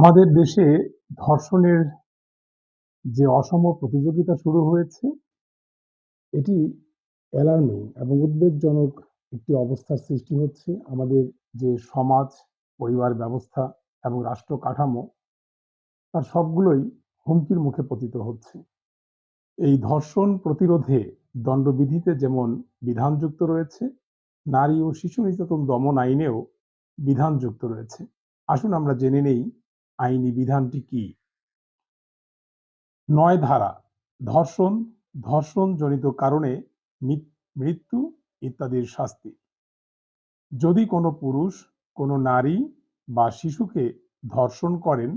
আমাদের দেশে ধর্ষণের যে অসম প্রতিযোগিতা শুরু হয়েছে, এটি অ্যালার্মিং এবং উদ্বেগজনক একটি অবস্থার সৃষ্টি হচ্ছে। আমাদের যে সমাজ, পরিবার ব্যবস্থা এবং রাষ্ট্র কাঠামো, তার সবগুলোই হুমকির মুখে পতিত হচ্ছে। এই ধর্ষণ প্রতিরোধে দণ্ডবিধিতে যেমন বিধানযুক্ত রয়েছে, নারী ও শিশু নির্যাতন দমন আইনেও বিধানযুক্ত রয়েছে। আসুন আমরা জেনে নেই আইনি বিধানটি কি? নয় ধারা ধর্ষণ, ধর্ষণজনিত কারণে মিত- মৃত্যু ইত্যাদির শাস্তি যদি কোনো পুরুষ কোনো নারী বা শিশুকে ধর্ষণ করেন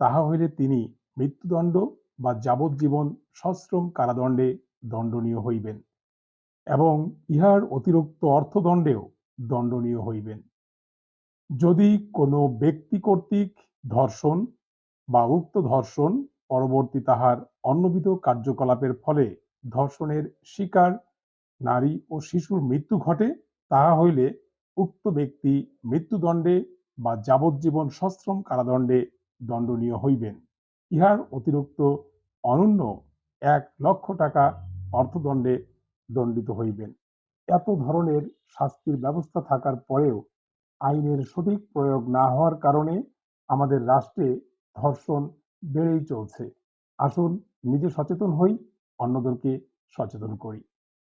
তাহা হইলে তিনি মৃত্যুদণ্ড বা যাবজ্জীবন সশ্রম কারাদণ্ডে দণ্ডনীয় হইবেন এবং ইহার অতিরিক্ত অর্থদণ্ডেও দণ্ডনীয় হইবেন যদি কোনো ব্যক্তি কর্তৃক ধর্ষণ বা উক্ত ধর্ষণ পরবর্তী তাহার অন্যবিধ কার্যকলাপের ফলে ধর্ষণের শিকার নারী ও শিশুর মৃত্যু ঘটে, তাহা হইলে উক্ত ব্যক্তি মৃত্যুদণ্ডে বা যাবজ্জীবন সশ্রম কারাদণ্ডে দণ্ডনীয় হইবেন। ইহার অতিরিক্ত অনন্য এক লক্ষ টাকা অর্থদণ্ডে দণ্ডিত হইবেন। এত ধরনের শাস্তির ব্যবস্থা থাকার পরেও আইনের সঠিক প্রয়োগ না হওয়ার কারণে আমাদের রাষ্ট্রে ধর্ষণ বেড়েই চলছে। আসুন নিজে সচেতন হই অন্যদেরকে সচেতন করি।